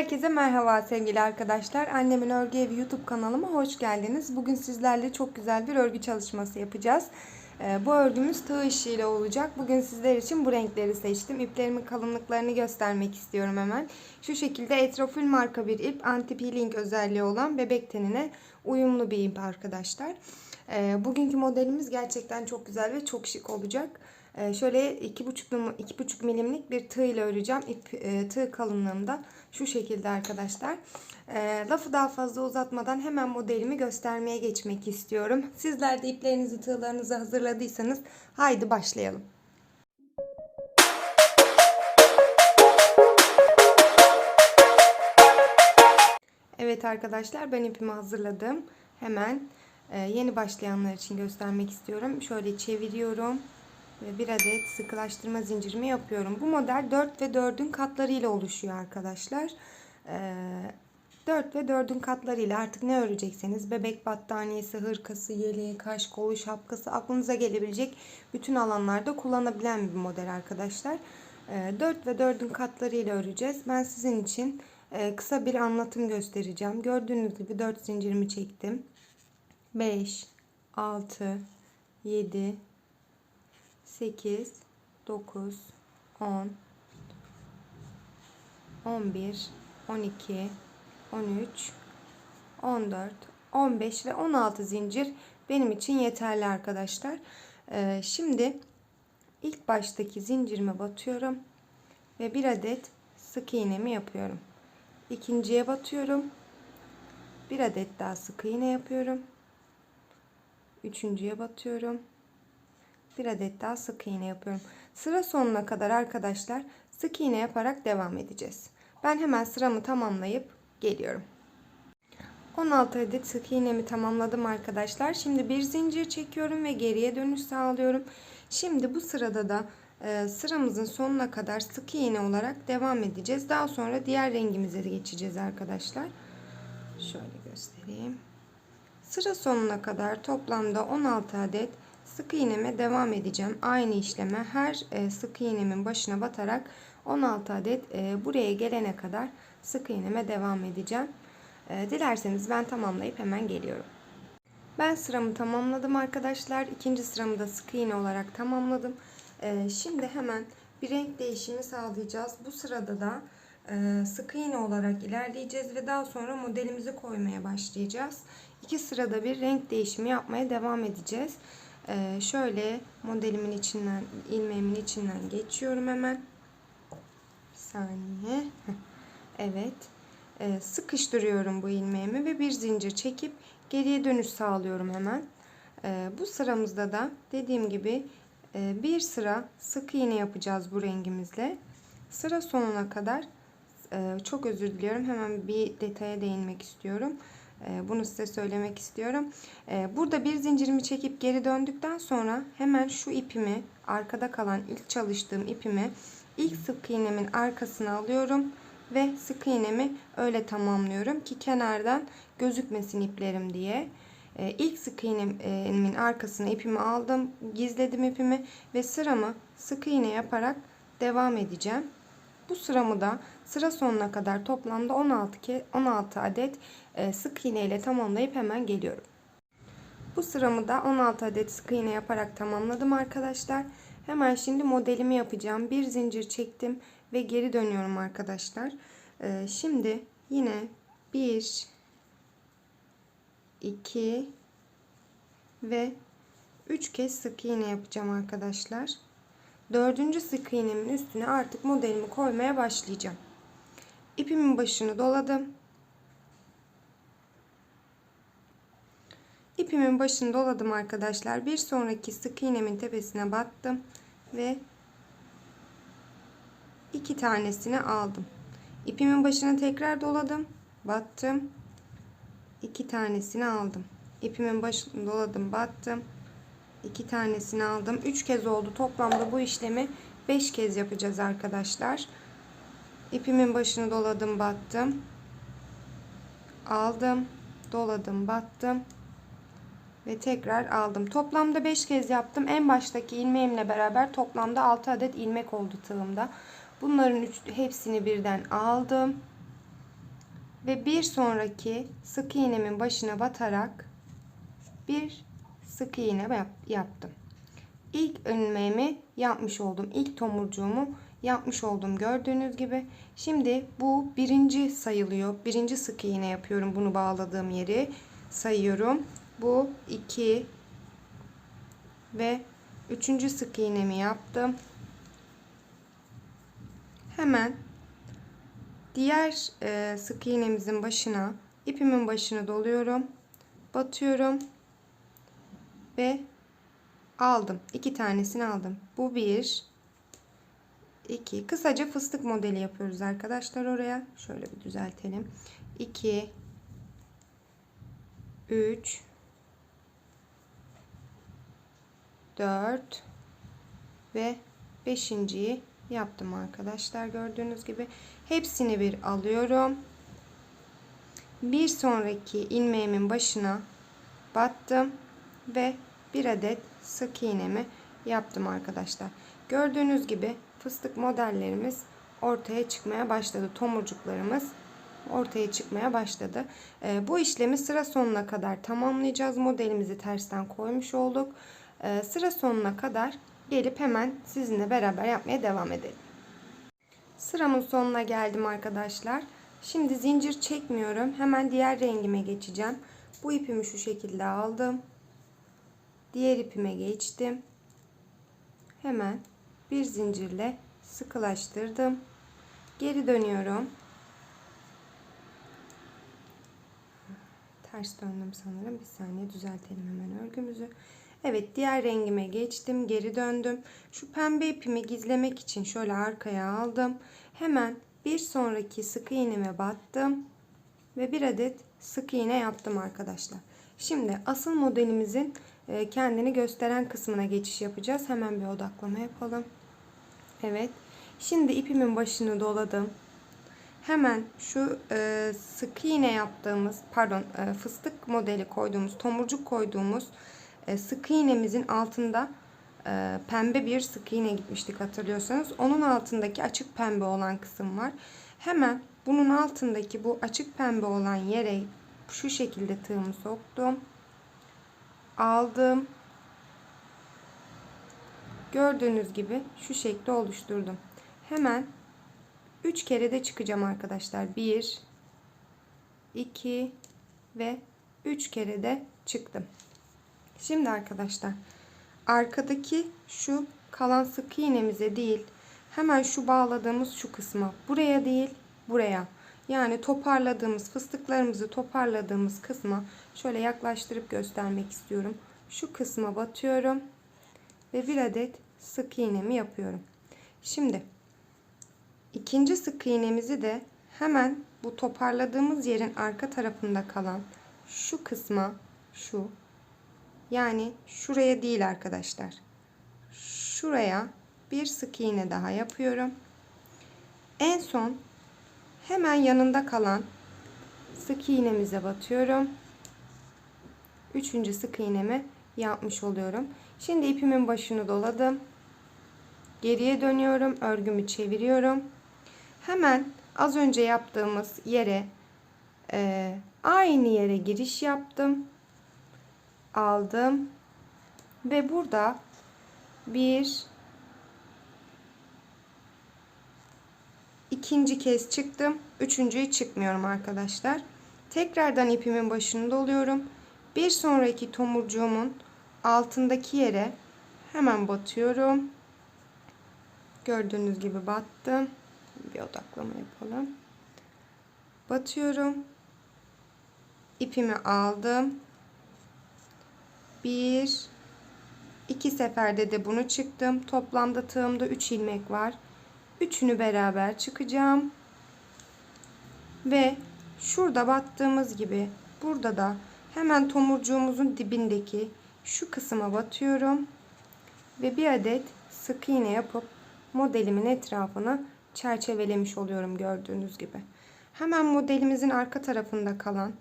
Herkese merhaba sevgili arkadaşlar. Annemin Örgü Evi YouTube kanalıma hoş geldiniz. Bugün sizlerle çok güzel bir örgü çalışması yapacağız. Ee, Bu örgümüz tığ işiyle olacak. Bugün sizler için bu renkleri seçtim. İplerimin kalınlıklarını göstermek istiyorum hemen. Şu şekilde Etrofil marka bir ip. Anti peeling özelliği olan bebek tenine uyumlu bir ip arkadaşlar. Ee, Bugünkü modelimiz gerçekten çok güzel ve çok şık olacak. Ee, Şöyle 2,5 num- 2,5 milimlik bir tığ ile öreceğim. İp e, tığ kalınlığında şu şekilde arkadaşlar. Ee, lafı daha fazla uzatmadan hemen modelimi göstermeye geçmek istiyorum. Sizler de iplerinizi tığlarınızı hazırladıysanız haydi başlayalım. Evet arkadaşlar ben ipimi hazırladım. Hemen e, yeni başlayanlar için göstermek istiyorum. Şöyle çeviriyorum ve bir adet sıkılaştırma zincirimi yapıyorum. Bu model 4 ve 4'ün katlarıyla oluşuyor arkadaşlar. E, 4 ve 4'ün katlarıyla artık ne örecekseniz bebek battaniyesi, hırkası, yeleği, kaş kolu, şapkası aklınıza gelebilecek bütün alanlarda kullanabilen bir model arkadaşlar. E, 4 ve 4'ün katlarıyla öreceğiz. Ben sizin için e, kısa bir anlatım göstereceğim. Gördüğünüz gibi 4 zincirimi çektim. 5, 6, 7, 8, 9, 10, 11, 12, 13, 14, 15 ve 16 zincir benim için yeterli arkadaşlar. Ee, şimdi ilk baştaki zincirime batıyorum ve bir adet sık iğnemi yapıyorum. İkinciye batıyorum. Bir adet daha sık iğne yapıyorum. Üçüncüye batıyorum. Bir adet daha sık iğne yapıyorum. Sıra sonuna kadar arkadaşlar sık iğne yaparak devam edeceğiz. Ben hemen sıramı tamamlayıp geliyorum. 16 adet sık iğnemi tamamladım arkadaşlar. Şimdi bir zincir çekiyorum ve geriye dönüş sağlıyorum. Şimdi bu sırada da e, sıramızın sonuna kadar sık iğne olarak devam edeceğiz. Daha sonra diğer rengimize geçeceğiz arkadaşlar. Şöyle göstereyim. Sıra sonuna kadar toplamda 16 adet sık iğneme devam edeceğim. Aynı işleme her e, sık iğnemin başına batarak 16 adet e, buraya gelene kadar sık iğneme devam edeceğim. E, dilerseniz ben tamamlayıp hemen geliyorum. Ben sıramı tamamladım arkadaşlar. İkinci sıramı da sık iğne olarak tamamladım. Şimdi hemen bir renk değişimi sağlayacağız. Bu sırada da sık iğne olarak ilerleyeceğiz ve daha sonra modelimizi koymaya başlayacağız. İki sırada bir renk değişimi yapmaya devam edeceğiz. E, şöyle modelimin içinden, ilmeğimin içinden geçiyorum hemen. Bir saniye. Evet. E, sıkıştırıyorum bu ilmeğimi ve bir zincir çekip geriye dönüş sağlıyorum hemen. E, bu sıramızda da dediğim gibi e, bir sıra sık iğne yapacağız bu rengimizle. Sıra sonuna kadar e, çok özür diliyorum. Hemen bir detaya değinmek istiyorum. E, bunu size söylemek istiyorum. E, burada bir zincirimi çekip geri döndükten sonra hemen şu ipimi arkada kalan ilk çalıştığım ipimi ilk sık iğnemin arkasına alıyorum ve sık iğnemi öyle tamamlıyorum ki kenardan gözükmesin iplerim diye. Ee, ilk sık iğnemin arkasına ipimi aldım, gizledim ipimi ve sıramı sık iğne yaparak devam edeceğim. Bu sıramı da sıra sonuna kadar toplamda 16 ke 16 adet e, sık iğne ile tamamlayıp hemen geliyorum. Bu sıramı da 16 adet sık iğne yaparak tamamladım arkadaşlar. Hemen şimdi modelimi yapacağım. Bir zincir çektim ve geri dönüyorum arkadaşlar. Ee, şimdi yine 1 2 ve 3 kez sık iğne yapacağım arkadaşlar. Dördüncü sık iğnemin üstüne artık modelimi koymaya başlayacağım. İpimin başını doladım. İpimin başını doladım arkadaşlar. Bir sonraki sık iğnemin tepesine battım ve iki tanesini aldım. İpimin başına tekrar doladım, battım. iki tanesini aldım. İpimin başını doladım, battım. iki tanesini aldım. Üç kez oldu. Toplamda bu işlemi beş kez yapacağız arkadaşlar. İpimin başını doladım, battım. Aldım, doladım, battım ve tekrar aldım. Toplamda 5 kez yaptım. En baştaki ilmeğimle beraber toplamda 6 adet ilmek oldu tığımda. Bunların üç, hepsini birden aldım. ve bir sonraki sık iğnemin başına batarak bir sık iğne yap- yaptım. İlk ilmeğimi yapmış oldum. İlk tomurcuğumu yapmış oldum gördüğünüz gibi. Şimdi bu birinci sayılıyor. Birinci sık iğne yapıyorum bunu bağladığım yeri sayıyorum. Bu iki ve üçüncü sık iğnemi yaptım. Hemen diğer e, sık iğnemizin başına ipimin başını doluyorum. Batıyorum ve aldım. iki tanesini aldım. Bu bir 2 kısaca fıstık modeli yapıyoruz arkadaşlar oraya. Şöyle bir düzeltelim. 2 3 4 ve 5.yi yaptım arkadaşlar gördüğünüz gibi. Hepsini bir alıyorum. Bir sonraki ilmeğimin başına battım ve bir adet sık iğnemi yaptım arkadaşlar. Gördüğünüz gibi fıstık modellerimiz ortaya çıkmaya başladı. Tomurcuklarımız ortaya çıkmaya başladı. Ee, bu işlemi sıra sonuna kadar tamamlayacağız. Modelimizi tersten koymuş olduk. Ee, sıra sonuna kadar gelip hemen sizinle beraber yapmaya devam edelim. Sıramın sonuna geldim arkadaşlar. Şimdi zincir çekmiyorum. Hemen diğer rengime geçeceğim. Bu ipimi şu şekilde aldım. Diğer ipime geçtim. Hemen bir zincirle sıkılaştırdım. Geri dönüyorum. Ters döndüm sanırım. Bir saniye düzeltelim hemen örgümüzü. Evet diğer rengime geçtim. Geri döndüm. Şu pembe ipimi gizlemek için şöyle arkaya aldım. Hemen bir sonraki sık iğneme battım. Ve bir adet sık iğne yaptım arkadaşlar. Şimdi asıl modelimizin e, kendini gösteren kısmına geçiş yapacağız. Hemen bir odaklama yapalım. Evet. Şimdi ipimin başını doladım. Hemen şu e, sık iğne yaptığımız pardon e, fıstık modeli koyduğumuz tomurcuk koyduğumuz e, sık iğnemizin altında e, pembe bir sık iğne gitmiştik hatırlıyorsanız. Onun altındaki açık pembe olan kısım var. Hemen bunun altındaki bu açık pembe olan yere şu şekilde tığımı soktum. Aldım. Gördüğünüz gibi şu şekli oluşturdum. Hemen 3 kere de çıkacağım arkadaşlar. 1 2 ve 3 kere de çıktım. Şimdi arkadaşlar arkadaki şu kalan sık iğnemize değil hemen şu bağladığımız şu kısma buraya değil buraya yani toparladığımız fıstıklarımızı toparladığımız kısma şöyle yaklaştırıp göstermek istiyorum. Şu kısma batıyorum ve bir adet sık iğnemi yapıyorum. Şimdi ikinci sık iğnemizi de hemen bu toparladığımız yerin arka tarafında kalan şu kısma şu yani şuraya değil arkadaşlar. Şuraya bir sık iğne daha yapıyorum. En son hemen yanında kalan sık iğnemize batıyorum. Üçüncü sık iğnemi yapmış oluyorum. Şimdi ipimin başını doladım. Geriye dönüyorum. Örgümü çeviriyorum. Hemen az önce yaptığımız yere e, aynı yere giriş yaptım. Aldım. Ve burada bir ikinci kez çıktım. Üçüncüyü çıkmıyorum arkadaşlar. Tekrardan ipimin başını doluyorum. Bir sonraki tomurcuğumun altındaki yere hemen batıyorum. Gördüğünüz gibi battım. Bir odaklama yapalım. Batıyorum. İpimi aldım. Bir, iki seferde de bunu çıktım. Toplamda tığımda 3 ilmek var. Üçünü beraber çıkacağım. Ve şurada battığımız gibi burada da hemen tomurcuğumuzun dibindeki şu kısma batıyorum. Ve bir adet sık iğne yapıp modelimin etrafını çerçevelemiş oluyorum gördüğünüz gibi. Hemen modelimizin arka tarafında kalan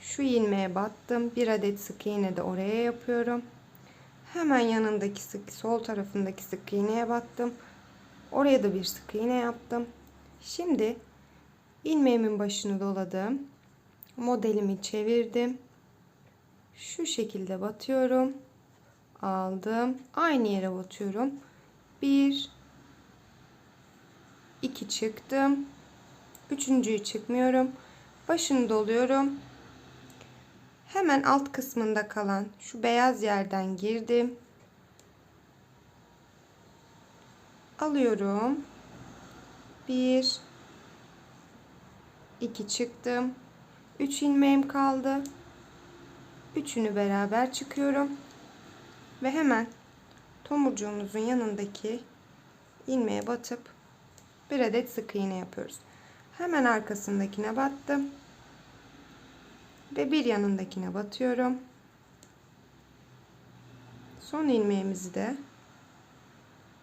şu ilmeğe battım. Bir adet sık iğne de oraya yapıyorum. Hemen yanındaki sık sol tarafındaki sık iğneye battım. Oraya da bir sık iğne yaptım. Şimdi ilmeğimin başını doladım. Modelimi çevirdim. Şu şekilde batıyorum. Aldım. Aynı yere batıyorum. 1 2 çıktım. Üçüncüyü çıkmıyorum. Başını doluyorum. Hemen alt kısmında kalan şu beyaz yerden girdim. Alıyorum. 1 2 çıktım. 3 ilmeğim kaldı. Üçünü beraber çıkıyorum. Ve hemen tomurcuğumuzun yanındaki ilmeğe batıp bir adet sık iğne yapıyoruz. Hemen arkasındakine battım. Ve bir yanındakine batıyorum. Son ilmeğimizi de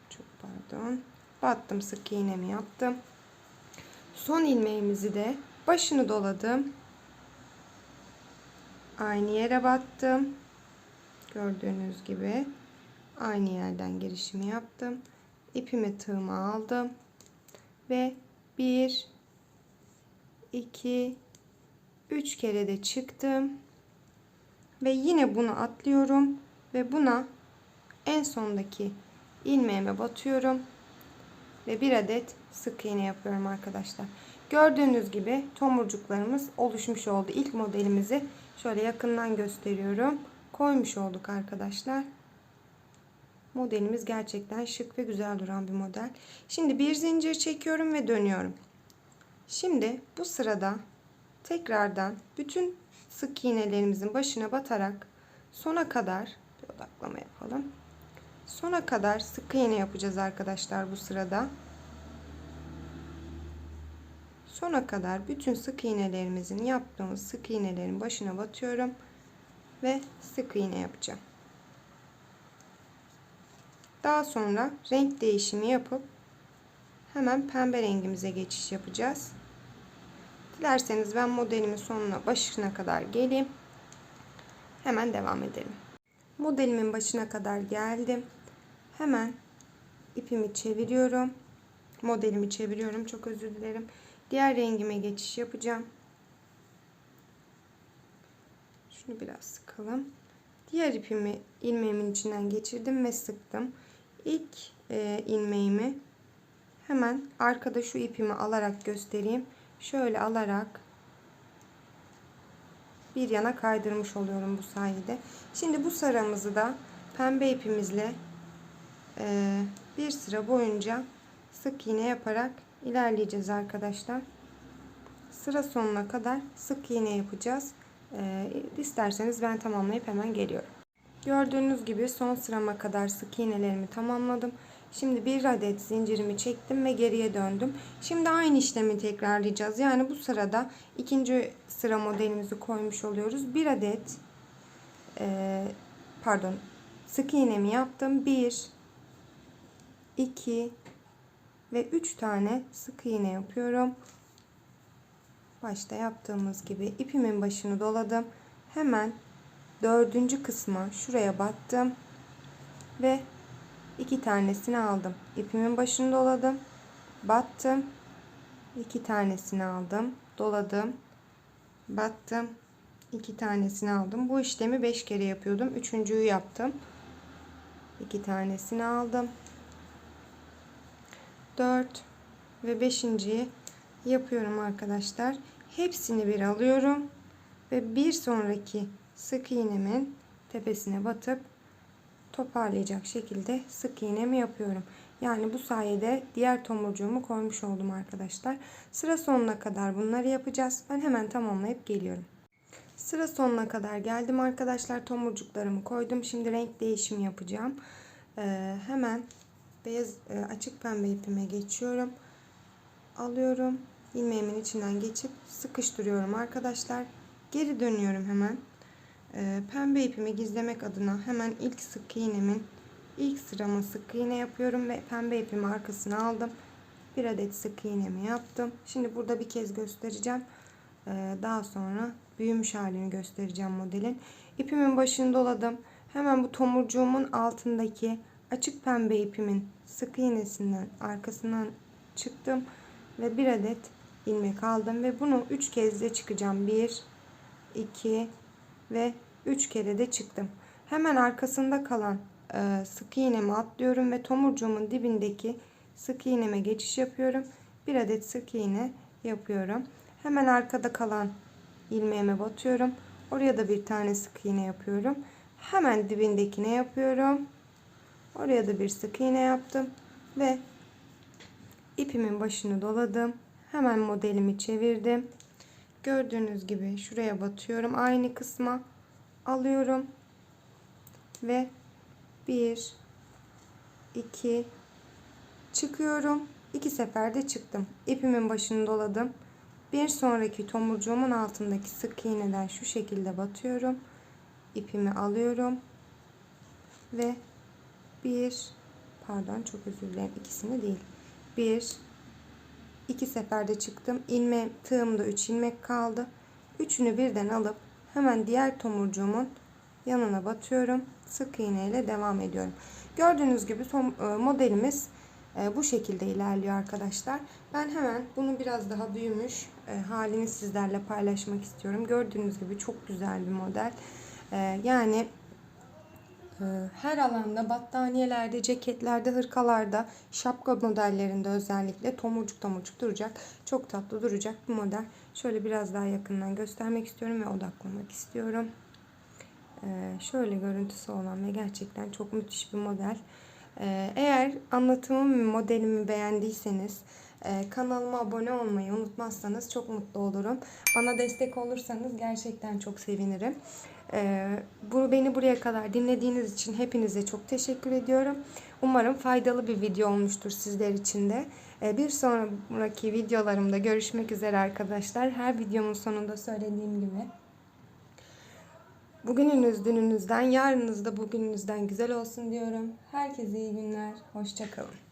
çok pardon battım sık iğnemi yaptım. Son ilmeğimizi de başını doladım. Aynı yere battım. Gördüğünüz gibi aynı yerden girişimi yaptım. İpimi tığıma aldım ve 1 2 3 kere de çıktım. Ve yine bunu atlıyorum ve buna en sondaki ilmeğime batıyorum ve bir adet sık iğne yapıyorum arkadaşlar. Gördüğünüz gibi tomurcuklarımız oluşmuş oldu. İlk modelimizi şöyle yakından gösteriyorum. Koymuş olduk arkadaşlar. Modelimiz gerçekten şık ve güzel duran bir model. Şimdi bir zincir çekiyorum ve dönüyorum. Şimdi bu sırada tekrardan bütün sık iğnelerimizin başına batarak sona kadar bir odaklama yapalım. Sona kadar sık iğne yapacağız arkadaşlar bu sırada. Sona kadar bütün sık iğnelerimizin yaptığımız sık iğnelerin başına batıyorum ve sık iğne yapacağım. Daha sonra renk değişimi yapıp hemen pembe rengimize geçiş yapacağız. Dilerseniz ben modelimin sonuna başına kadar geleyim. Hemen devam edelim. Modelimin başına kadar geldim. Hemen ipimi çeviriyorum. Modelimi çeviriyorum. Çok özür dilerim. Diğer rengime geçiş yapacağım. Şunu biraz sıkalım. Diğer ipimi ilmeğimin içinden geçirdim ve sıktım. İlk e, ilmeğimi hemen arkada şu ipimi alarak göstereyim. Şöyle alarak bir yana kaydırmış oluyorum bu sayede. Şimdi bu sıramızı da pembe ipimizle e, bir sıra boyunca sık iğne yaparak ilerleyeceğiz arkadaşlar. Sıra sonuna kadar sık iğne yapacağız. E, isterseniz ben tamamlayıp hemen geliyorum. Gördüğünüz gibi son sırama kadar sık iğnelerimi tamamladım. Şimdi bir adet zincirimi çektim ve geriye döndüm. Şimdi aynı işlemi tekrarlayacağız. Yani bu sırada ikinci sıra modelimizi koymuş oluyoruz. Bir adet e, pardon sık iğnemi yaptım. 1 2 ve 3 tane sık iğne yapıyorum. Başta yaptığımız gibi ipimin başını doladım. Hemen dördüncü kısma şuraya battım ve iki tanesini aldım. İpimin başını doladım. Battım. iki tanesini aldım. Doladım. Battım. iki tanesini aldım. Bu işlemi 5 kere yapıyordum. Üçüncüyü yaptım. iki tanesini aldım. 4 ve 5.yi yapıyorum arkadaşlar. Hepsini bir alıyorum ve bir sonraki sık iğnemin tepesine batıp toparlayacak şekilde sık iğnemi yapıyorum. Yani bu sayede diğer tomurcuğumu koymuş oldum arkadaşlar. Sıra sonuna kadar bunları yapacağız. Ben hemen tamamlayıp geliyorum. Sıra sonuna kadar geldim arkadaşlar. Tomurcuklarımı koydum. Şimdi renk değişimi yapacağım. Ee, hemen beyaz e, açık pembe ipime geçiyorum. Alıyorum. ilmeğimin içinden geçip sıkıştırıyorum arkadaşlar. Geri dönüyorum hemen. Ee, pembe ipimi gizlemek adına hemen ilk sık iğnemin ilk sıramı sık iğne yapıyorum ve pembe ipimi arkasına aldım. Bir adet sık iğnemi yaptım. Şimdi burada bir kez göstereceğim. Ee, daha sonra büyümüş halini göstereceğim modelin. İpimin başını doladım. Hemen bu tomurcuğumun altındaki açık pembe ipimin sık iğnesinden arkasından çıktım ve bir adet ilmek aldım ve bunu 3 kez de çıkacağım. 1 2 ve 3 kere de çıktım. Hemen arkasında kalan e, sık iğnemi atlıyorum ve tomurcuğumun dibindeki sık iğneme geçiş yapıyorum. Bir adet sık iğne yapıyorum. Hemen arkada kalan ilmeğime batıyorum. Oraya da bir tane sık iğne yapıyorum. Hemen dibindekine yapıyorum. Oraya da bir sık iğne yaptım ve ipimin başını doladım. Hemen modelimi çevirdim. Gördüğünüz gibi şuraya batıyorum. Aynı kısma alıyorum ve 1 2 çıkıyorum. İki seferde çıktım. İpimin başını doladım. Bir sonraki tomurcuğumun altındaki sık iğneden şu şekilde batıyorum. İpimi alıyorum ve bir pardon çok özür dilerim ikisini değil. Bir iki seferde çıktım. İlme tığımda 3 ilmek kaldı. Üçünü birden alıp hemen diğer tomurcuğumun yanına batıyorum. Sık iğne ile devam ediyorum. Gördüğünüz gibi tom, e, modelimiz e, bu şekilde ilerliyor arkadaşlar. Ben hemen bunu biraz daha büyümüş e, halini sizlerle paylaşmak istiyorum. Gördüğünüz gibi çok güzel bir model. Yani her alanda battaniyelerde, ceketlerde, hırkalarda, şapka modellerinde özellikle tomurcuk tomurcuk duracak. Çok tatlı duracak bir model. Şöyle biraz daha yakından göstermek istiyorum ve odaklamak istiyorum. Ee, şöyle görüntüsü olan ve gerçekten çok müthiş bir model. Ee, eğer anlatımımı modelimi beğendiyseniz e, kanalıma abone olmayı unutmazsanız çok mutlu olurum. Bana destek olursanız gerçekten çok sevinirim. Ee, bu beni buraya kadar dinlediğiniz için hepinize çok teşekkür ediyorum. Umarım faydalı bir video olmuştur sizler için de. Ee, bir sonraki videolarımda görüşmek üzere arkadaşlar. Her videomun sonunda söylediğim gibi Bugününüz dününüzden, yarınınız da bugününüzden güzel olsun diyorum. Herkese iyi günler, hoşçakalın.